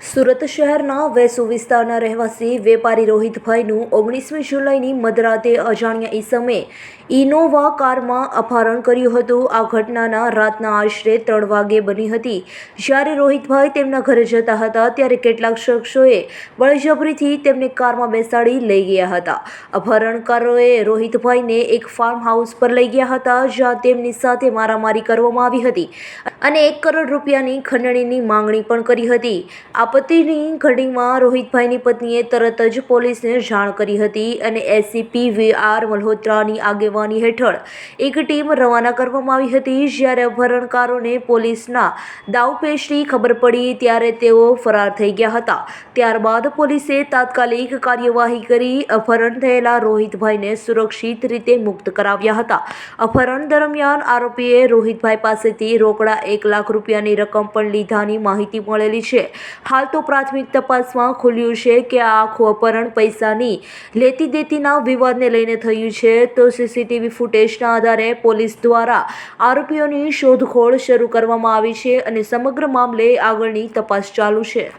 સુરત શહેરના વેસુ વિસ્તારના રહેવાસી વેપારી રોહિતભાઈનું ઓગણીસમી જુલાઈની મધરાતે અજાણ્યા ઈસમે ઇનોવા કારમાં અપહરણ કર્યું હતું. આ ઘટનાના રાતના આશરે ત્રણ વાગે બની હતી. જ્યારે રોહિતભાઈ તેમના ઘરે જતા હતા, ત્યારે કેટલાક શખ્સોએ બળજબરીથી તેમને કારમાં બેસાડી લઈ ગયા હતા. અપહરણકારોએ રોહિતભાઈને એક ફાર્મ હાઉસ પર લઈ ગયા હતા, જ્યાં તેમની સાથે મારામારી કરવામાં આવી હતી. અને એક કરોડ રૂપિયાની ખંડણીની માંગણી પણ કરી હતી. આપત્તિની ઘડીમાં રોહિતભાઈની પત્નીએ તરત જ પોલીસને જાણ કરી હતી અને એસીપી વી આર મલ્હોત્રાની આગેવાની હેઠળ એક ટીમ રવાના કરવામાં આવી હતી. જ્યારે અપહરણકારોને પોલીસના દાવપેશની ખબર પડી ત્યારે તેઓ ફરાર થઈ ગયા હતા. ત્યારબાદ પોલીસે તાત્કાલિક કાર્યવાહી કરી અપહરણ થયેલા રોહિતભાઈને સુરક્ષિત રીતે મુક્ત કરાવ્યા હતા. અપહરણ દરમિયાન આરોપીએ રોહિતભાઈ પાસેથી રોકડા એક લાખ રૂપિયાની રકમ પણ લીધાની માહિતી મળેલી છે. હાલ તો પ્રાથમિક તપાસમાં ખુલ્યું છે કે આ આખું અપહરણ પૈસાની લેતી દેતીના વિવાદને લઈને થયું છે. તો સીસીટીવી ફૂટેજના આધારે પોલીસ દ્વારા આરોપીઓની શોધખોળ શરૂ કરવામાં આવી છે અને સમગ્ર મામલે આગળની તપાસ ચાલુ છે.